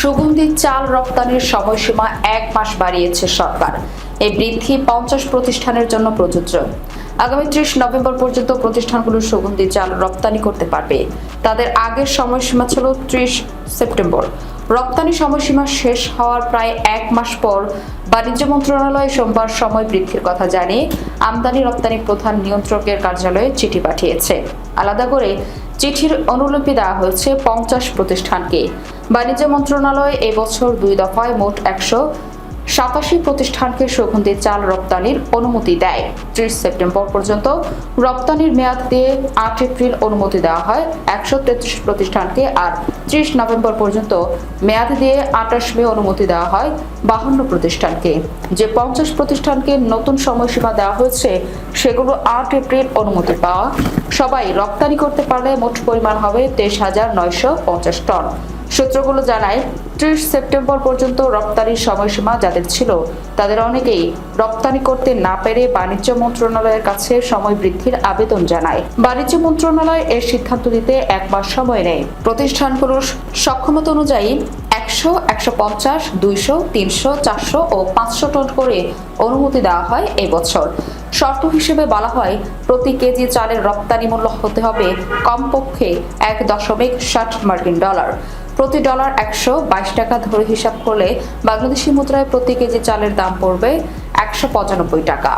সুগন্ধি চাল রপ্তানির সময়সীমা এক মাস বাড়িয়েছে সরকার। এই বৃদ্ধি পঞ্চাশ প্রতিষ্ঠানের জন্য প্রযোজ্য। আগামী ত্রিশ নভেম্বর পর্যন্ত প্রতিষ্ঠানগুলো সুগন্ধি চাল রপ্তানি করতে পারবে। তাদের আগের সময়সীমা ছিল ত্রিশ সেপ্টেম্বর। রপ্তানি সময়সীমা শেষ হওয়ার প্রায় এক মাস পর বাণিজ্য মন্ত্রণালয় সোমবার সময় বৃদ্ধির কথা জানিয়ে আমদানি রপ্তানি প্রধান নিয়ন্ত্রকের কার্যালয়ে চিঠি পাঠিয়েছে। আলাদা করে চিঠির অনুলিপি দেওয়া হয়েছে পঞ্চাশ প্রতিষ্ঠানকে। বাণিজ্য মন্ত্রণালয় এবছর দুই দফায় মোট একশো সাতাশি প্রতিষ্ঠানকে সুগন্ধি চাল রপ্তানির অনুমতি দেয়। ত্রিশ সেপ্টেম্বর পর্যন্ত রপ্তানির মেয়াদ দিয়ে আট এপ্রিল অনুমতি দেওয়া হয়। একশো তেত্রিশ প্রতিষ্ঠানকে আর ত্রিশ নভেম্বর পর্যন্ত মেয়াদ দিয়ে আঠাশ মে অনুমতি দেওয়া হয় বাহান্ন প্রতিষ্ঠানকে। যে পঞ্চাশ প্রতিষ্ঠানকে নতুন সময়সীমা দেওয়া হয়েছে, সেগুলো আট এপ্রিল অনুমতি পাওয়া। সবাই রপ্তানি করতে পারলে মোট পরিমাণ হবে তেইশ হাজার নয়শো পঞ্চাশ টন। সূত্রগুলো জানায়, ত্রিশ সেপ্টেম্বর পর্যন্ত রপ্তানির সময়সীমা যাদের ছিল, তাদের অনেকেই রপ্তানি করতে না পেরে বাণিজ্য মন্ত্রণালয়ের কাছে সময় বৃদ্ধির আবেদন জানায়। বাণিজ্য মন্ত্রণালয় এর সিদ্ধান্ত দিতে এক মাস সময় নেয়। প্রতিষ্ঠানগুলোর সক্ষমতা অনুযায়ী একশো একশো পঞ্চাশ, দুইশো, তিনশো, চারশো ও পাঁচশো টন করে অনুমতি দেওয়া হয় এই বছর। শর্ত হিসেবে বলা হয়, প্রতি কেজি চালের রপ্তানি মূল্য হতে হবে কমপক্ষে এক দশমিক ষাট মার্কিন ডলার। প্রতি ডলার একশো বাইশ টাকা ধরে হিসাব করলে বাংলাদেশি মুদ্রায় প্রতি কেজি চালের দাম পড়বে একশো পঁচানব্বই টাকা।